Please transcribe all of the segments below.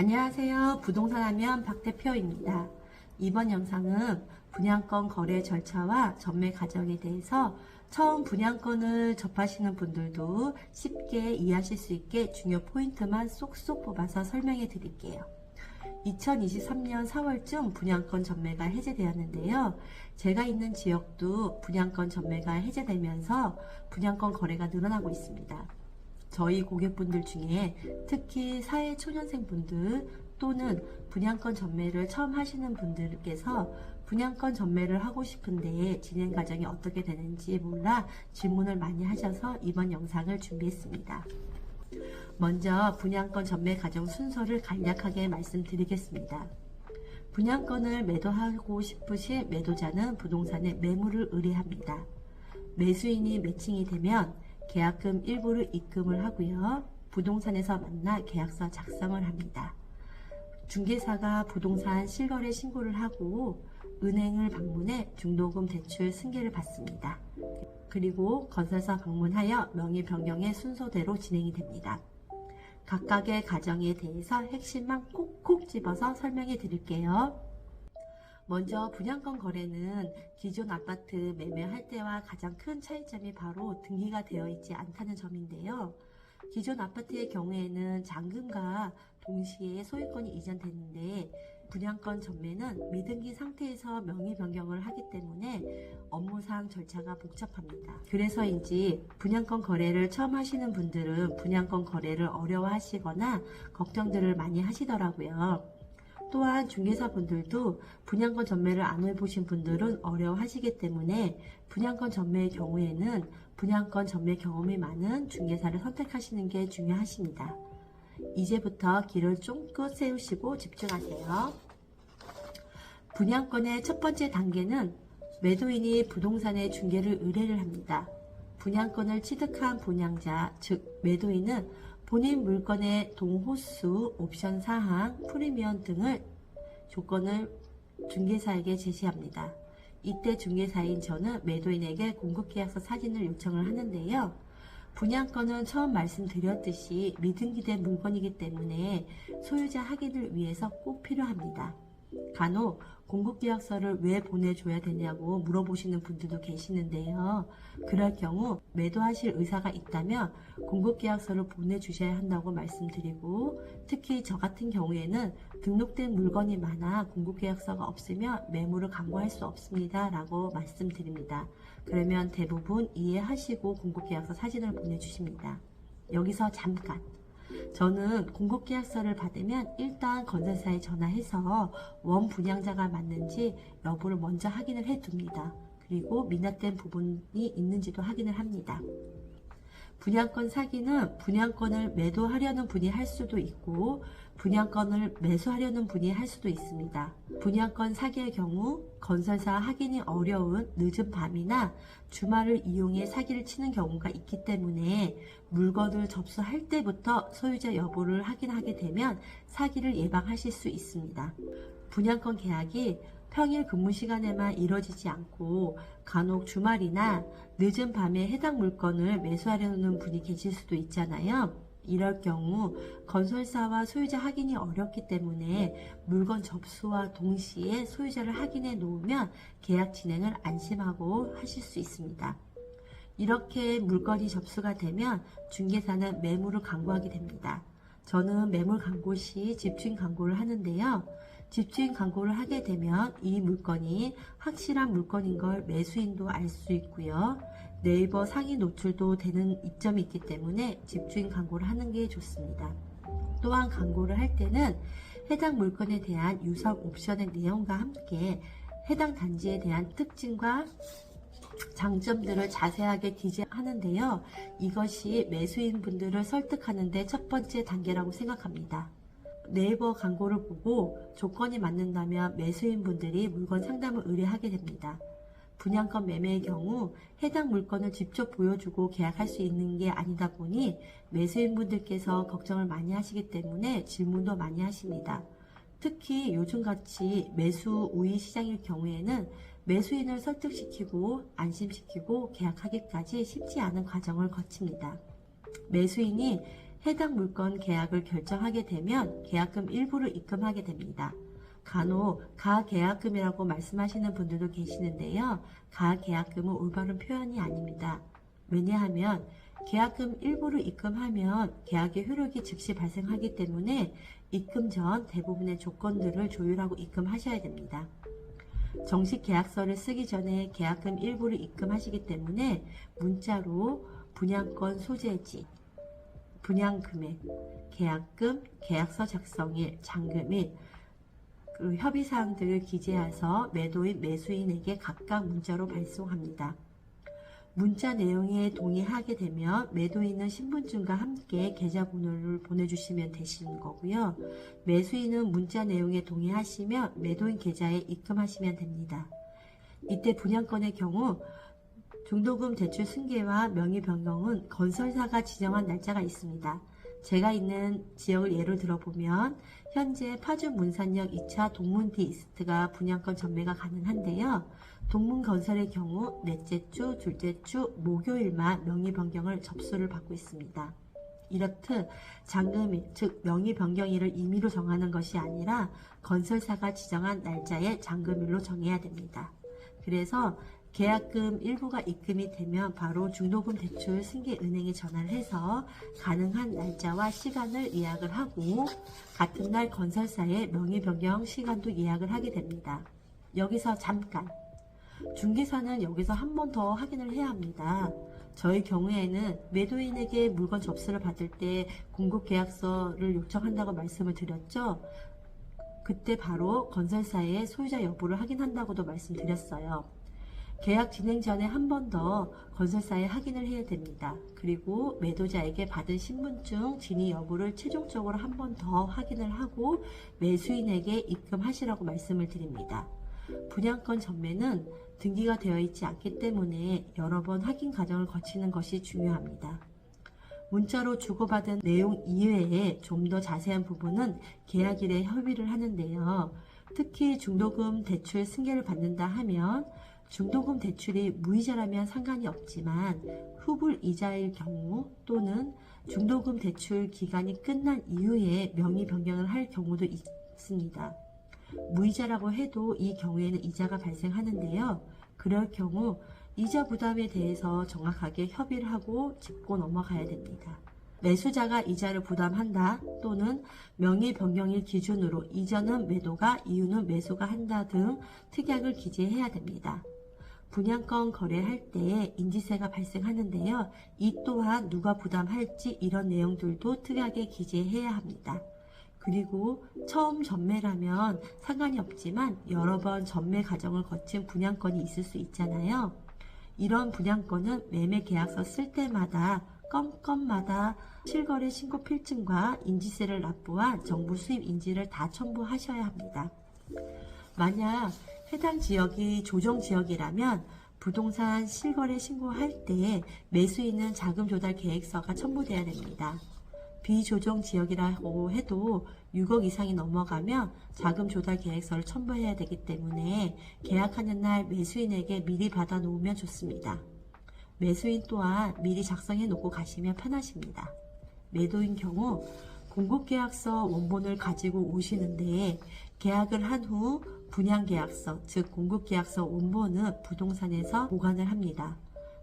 안녕하세요. 부동산 하면 박 대표입니다. 이번 영상은 분양권 거래 절차와 전매 과정에 대해서 처음 분양권을 접하시는 분들도 쉽게 이해하실 수 있게 중요 포인트만 쏙쏙 뽑아서 설명해 드릴게요. 2023년 4월쯤 분양권 전매가 해제되었는데요. 제가 있는 지역도 분양권 전매가 해제되면서 분양권 거래가 늘어나고 있습니다. 저희 고객분들 중에 특히 사회 초년생 분들 또는 분양권 전매를 처음 하시는 분들께서 분양권 전매를 하고 싶은데 진행 과정이 어떻게 되는지 몰라 질문을 많이 하셔서 이번 영상을 준비했습니다. 먼저 분양권 전매 과정 순서를 간략하게 말씀드리겠습니다. 분양권을 매도하고 싶으신 매도자는 부동산에 매물을 의뢰합니다. 매수인이 매칭이 되면 계약금 일부를 입금을 하고요. 부동산에서 만나 계약서 작성을 합니다. 중개사가 부동산 실거래 신고를 하고 은행을 방문해 중도금 대출 승계를 받습니다. 그리고 건설사 방문하여 명의 변경의 순서대로 진행이 됩니다. 각각의 과정에 대해서 핵심만 콕콕 집어서 설명해 드릴게요. 먼저 분양권 거래는 기존 아파트 매매할 때와 가장 큰 차이점이 바로 등기가 되어 있지 않다는 점인데요. 기존 아파트의 경우에는 잔금과 동시에 소유권이 이전됐는데 분양권 전매는 미등기 상태에서 명의 변경을 하기 때문에 업무상 절차가 복잡합니다. 그래서인지 분양권 거래를 처음 하시는 분들은 분양권 거래를 어려워하시거나 걱정들을 많이 하시더라고요. 또한 중개사분들도 분양권 전매를 안 해보신 분들은 어려워하시기 때문에 분양권 전매의 경우에는 분양권 전매 경험이 많은 중개사를 선택하시는 게 중요하십니다. 이제부터 길을 쫑긋 세우시고 집중하세요. 분양권의 첫 번째 단계는 매도인이 부동산의 중개를 의뢰를 합니다. 분양권을 취득한 분양자, 즉 매도인은 본인 물건의 동호수, 옵션 사항, 프리미엄 등을 조건을 중개사에게 제시합니다. 이때 중개사인 저는 매도인에게 공급계약서 사진을 요청을 하는데요. 분양권은 처음 말씀드렸듯이 미등기된 물건이기 때문에 소유자 확인을 위해서 꼭 필요합니다. 간혹 공급계약서를 왜 보내줘야 되냐고 물어보시는 분들도 계시는데요. 그럴 경우 매도하실 의사가 있다면 공급계약서를 보내주셔야 한다고 말씀드리고 특히 저 같은 경우에는 등록된 물건이 많아 공급계약서가 없으면 매물을 강구할 수 없습니다. 라고 말씀드립니다. 그러면 대부분 이해하시고 공급계약서 사진을 보내주십니다. 여기서 잠깐 저는 공급계약서를 받으면 일단 건설사에 전화해서 원 분양자가 맞는지 여부를 먼저 확인을 해 둡니다. 그리고 미납된 부분이 있는지도 확인을 합니다. 분양권 사기는 분양권을 매도하려는 분이 할 수도 있고 분양권을 매수하려는 분이 할 수도 있습니다. 분양권 사기의 경우 건설사 확인이 어려운 늦은 밤이나 주말을 이용해 사기를 치는 경우가 있기 때문에 물건을 접수할 때부터 소유자 여부를 확인하게 되면 사기를 예방하실 수 있습니다. 분양권 계약이 평일 근무 시간에만 이뤄지지 않고 간혹 주말이나 늦은 밤에 해당 물건을 매수하려는 분이 계실 수도 있잖아요. 이럴 경우 건설사와 소유자 확인이 어렵기 때문에 물건 접수와 동시에 소유자를 확인해 놓으면 계약 진행을 안심하고 하실 수 있습니다. 이렇게 물건이 접수가 되면 중개사는 매물을 강구하게 됩니다. 저는 매물 광고 시 집주인 광고를 하는데요. 집주인 광고를 하게 되면 이 물건이 확실한 물건인 걸 매수인도 알 수 있고요. 네이버 상위 노출도 되는 이점이 있기 때문에 집주인 광고를 하는 게 좋습니다. 또한 광고를 할 때는 해당 물건에 대한 유상 옵션의 내용과 함께 해당 단지에 대한 특징과 장점들을 자세하게 기재하는데요. 이것이 매수인 분들을 설득하는데 첫 번째 단계라고 생각합니다. 네이버 광고를 보고 조건이 맞는다면 매수인 분들이 물건 상담을 의뢰하게 됩니다. 분양권 매매의 경우 해당 물건을 직접 보여주고 계약할 수 있는 게 아니다 보니 매수인 분들께서 걱정을 많이 하시기 때문에 질문도 많이 하십니다. 특히 요즘같이 매수 우위 시장일 경우에는 매수인을 설득시키고 안심시키고 계약하기까지 쉽지 않은 과정을 거칩니다. 매수인이 해당 물건 계약을 결정하게 되면 계약금 일부를 입금하게 됩니다. 간혹 가계약금이라고 말씀하시는 분들도 계시는데요. 가계약금은 올바른 표현이 아닙니다. 왜냐하면 계약금 일부를 입금하면 계약의 효력이 즉시 발생하기 때문에 입금 전 대부분의 조건들을 조율하고 입금하셔야 됩니다. 정식 계약서를 쓰기 전에 계약금 일부를 입금하시기 때문에 문자로 분양권 소재지, 분양 금액, 계약금, 계약서 작성일, 잔금일, 그 협의 사항들을 기재해서 매도인, 매수인에게 각각 문자로 발송합니다. 문자 내용에 동의하게 되면 매도인은 신분증과 함께 계좌번호를 보내주시면 되시는 거고요. 매수인은 문자 내용에 동의하시면 매도인 계좌에 입금하시면 됩니다. 이때 분양권의 경우 중도금 대출 승계와 명의 변경은 건설사가 지정한 날짜가 있습니다. 제가 있는 지역을 예로 들어보면 현재 파주 문산역 2차 동문디 이스트가 분양권 전매가 가능한데요. 동문 건설의 경우 넷째 주, 둘째 주, 목요일만 명의 변경을 접수를 받고 있습니다. 이렇듯 잔금일, 즉 명의 변경일을 임의로 정하는 것이 아니라 건설사가 지정한 날짜에 잔금일로 정해야 됩니다. 그래서 계약금 일부가 입금이 되면 바로 중도금 대출 승계은행에 전화를 해서 가능한 날짜와 시간을 예약을 하고 같은 날 건설사의 명의 변경 시간도 예약을 하게 됩니다. 여기서 잠깐 중개사는 여기서 한 번 더 확인을 해야 합니다. 저희 경우에는 매도인에게 물건 접수를 받을 때 공급 계약서를 요청한다고 말씀을 드렸죠. 그때 바로 건설사의 소유자 여부를 확인한다고도 말씀드렸어요. 계약 진행 전에 한 번 더 건설사에 확인을 해야 됩니다. 그리고 매도자에게 받은 신분증 진위 여부를 최종적으로 한 번 더 확인을 하고 매수인에게 입금하시라고 말씀을 드립니다. 분양권 전매는 등기가 되어 있지 않기 때문에 여러 번 확인 과정을 거치는 것이 중요합니다. 문자로 주고받은 내용 이외에 좀 더 자세한 부분은 계약일에 협의를 하는데요. 특히 중도금 대출 승계를 받는다 하면 중도금 대출이 무이자라면 상관이 없지만 후불 이자일 경우 또는 중도금 대출 기간이 끝난 이후에 명의 변경을 할 경우도 있습니다. 무이자라고 해도 이 경우에는 이자가 발생하는데요. 그럴 경우 이자 부담에 대해서 정확하게 협의를 하고 짚고 넘어가야 됩니다. 매수자가 이자를 부담한다 또는 명의 변경일 기준으로 이전은 매도가 이유는 매수가 한다 등 특약을 기재해야 됩니다. 분양권 거래할 때 인지세가 발생하는데요. 이 또한 누가 부담할지 이런 내용들도 특약에 기재해야 합니다. 그리고 처음 전매라면 상관이 없지만 여러 번 전매 과정을 거친 분양권이 있을 수 있잖아요. 이런 분양권은 매매 계약서 쓸 때마다 건건마다 실거래 신고 필증과 인지세를 납부한 정부 수입 인지를 다 첨부하셔야 합니다. 만약 해당 지역이 조정 지역이라면 부동산 실거래 신고할 때 매수인은 자금 조달 계획서가 첨부돼야 됩니다. 비조정 지역이라고 해도 6억 이상이 넘어가면 자금 조달 계획서를 첨부해야 되기 때문에 계약하는 날 매수인에게 미리 받아 놓으면 좋습니다. 매수인 또한 미리 작성해 놓고 가시면 편하십니다. 매도인 경우 공급계약서 원본을 가지고 오시는데 계약을 한 후 분양계약서, 즉 공급계약서 원본은 부동산에서 보관을 합니다.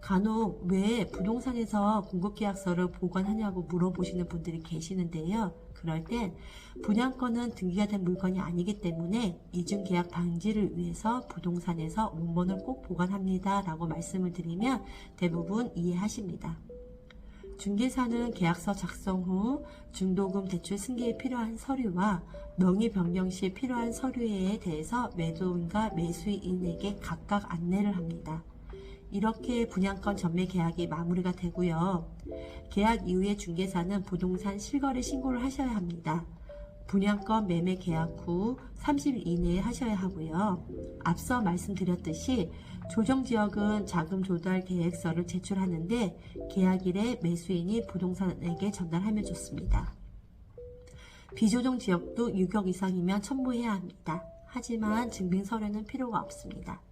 간혹 왜 부동산에서 공급계약서를 보관하냐고 물어보시는 분들이 계시는데요. 그럴 땐 분양권은 등기가 된 물건이 아니기 때문에 이중계약 방지를 위해서 부동산에서 원본을 꼭 보관합니다. 라고 말씀을 드리면 대부분 이해하십니다. 중개사는 계약서 작성 후 중도금 대출 승계에 필요한 서류와 명의 변경 시에 필요한 서류에 대해서 매도인과 매수인에게 각각 안내를 합니다. 이렇게 분양권 전매 계약이 마무리가 되고요. 계약 이후에 중개사는 부동산 실거래 신고를 하셔야 합니다. 분양권 매매 계약 후 30일 이내에 하셔야 하고요. 앞서 말씀드렸듯이 조정지역은 자금 조달 계획서를 제출하는데 계약일에 매수인이 부동산에게 전달하면 좋습니다. 비조정 지역도 6억 이상이면 첨부해야 합니다. 하지만 증빙 서류는 필요가 없습니다.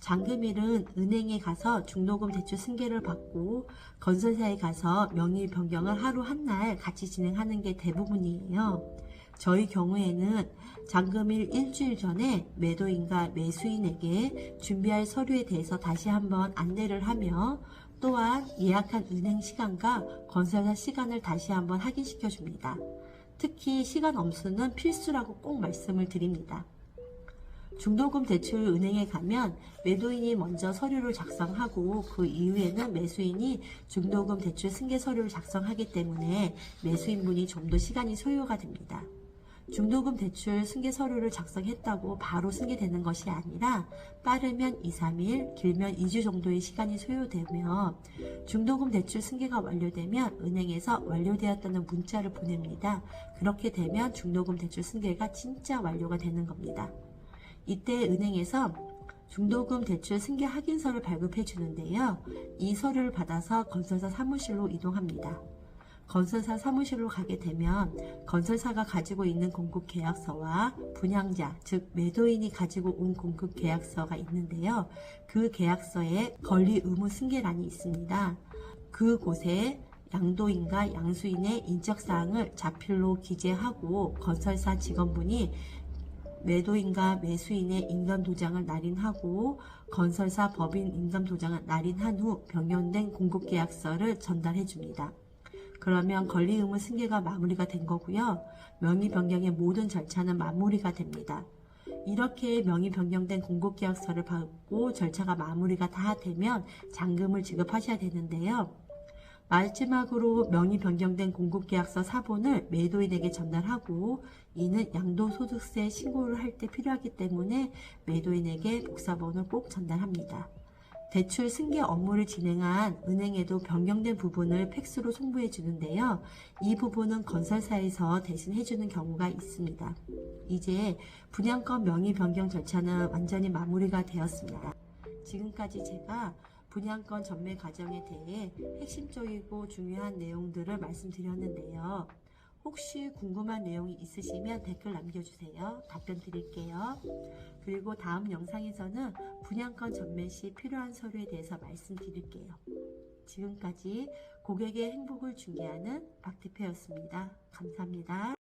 잔금일은 은행에 가서 중도금 대출 승계를 받고 건설사에 가서 명의 변경을 하루 한 날 같이 진행하는 게 대부분이에요. 저희 경우에는 잔금일 일주일 전에 매도인과 매수인에게 준비할 서류에 대해서 다시 한번 안내를 하며 또한 예약한 은행 시간과 건설사 시간을 다시 한번 확인시켜 줍니다. 특히 시간 엄수는 필수라고 꼭 말씀을 드립니다. 중도금 대출 은행에 가면 매도인이 먼저 서류를 작성하고 그 이후에는 매수인이 중도금 대출 승계 서류를 작성하기 때문에 매수인분이 좀 더 시간이 소요가 됩니다. 중도금 대출 승계 서류를 작성했다고 바로 승계되는 것이 아니라 빠르면 2, 3일, 길면 2주 정도의 시간이 소요되며 중도금 대출 승계가 완료되면 은행에서 완료되었다는 문자를 보냅니다. 그렇게 되면 중도금 대출 승계가 진짜 완료가 되는 겁니다. 이때 은행에서 중도금 대출 승계 확인서를 발급해 주는데요. 이 서류를 받아서 건설사 사무실로 이동합니다. 건설사 사무실로 가게 되면 건설사가 가지고 있는 공급 계약서와 분양자, 즉 매도인이 가지고 온 공급 계약서가 있는데요. 그 계약서에 권리 의무 승계란이 있습니다. 그곳에 양도인과 양수인의 인적사항을 자필로 기재하고 건설사 직원분이 매도인과 매수인의 인감 도장을 날인하고 건설사 법인 인감 도장을 날인한 후 변경된 공급 계약서를 전달해 줍니다. 그러면 권리 의무 승계가 마무리가 된 거고요. 명의 변경의 모든 절차는 마무리가 됩니다. 이렇게 명의 변경된 공급계약서를 받고 절차가 마무리가 다 되면 잔금을 지급하셔야 되는데요. 마지막으로 명의 변경된 공급계약서 사본을 매도인에게 전달하고 이는 양도소득세 신고를 할 때 필요하기 때문에 매도인에게 복사본을 꼭 전달합니다. 대출 승계 업무를 진행한 은행에도 변경된 부분을 팩스로 송부해 주는데요. 이 부분은 건설사에서 대신 해주는 경우가 있습니다. 이제 분양권 명의 변경 절차는 완전히 마무리가 되었습니다. 지금까지 제가 분양권 전매 과정에 대해 핵심적이고 중요한 내용들을 말씀드렸는데요. 혹시 궁금한 내용이 있으시면 댓글 남겨주세요. 답변 드릴게요. 그리고 다음 영상에서는 분양권 전매 시 필요한 서류에 대해서 말씀드릴게요. 지금까지 고객의 행복을 중개하는 박 대표였습니다. 감사합니다.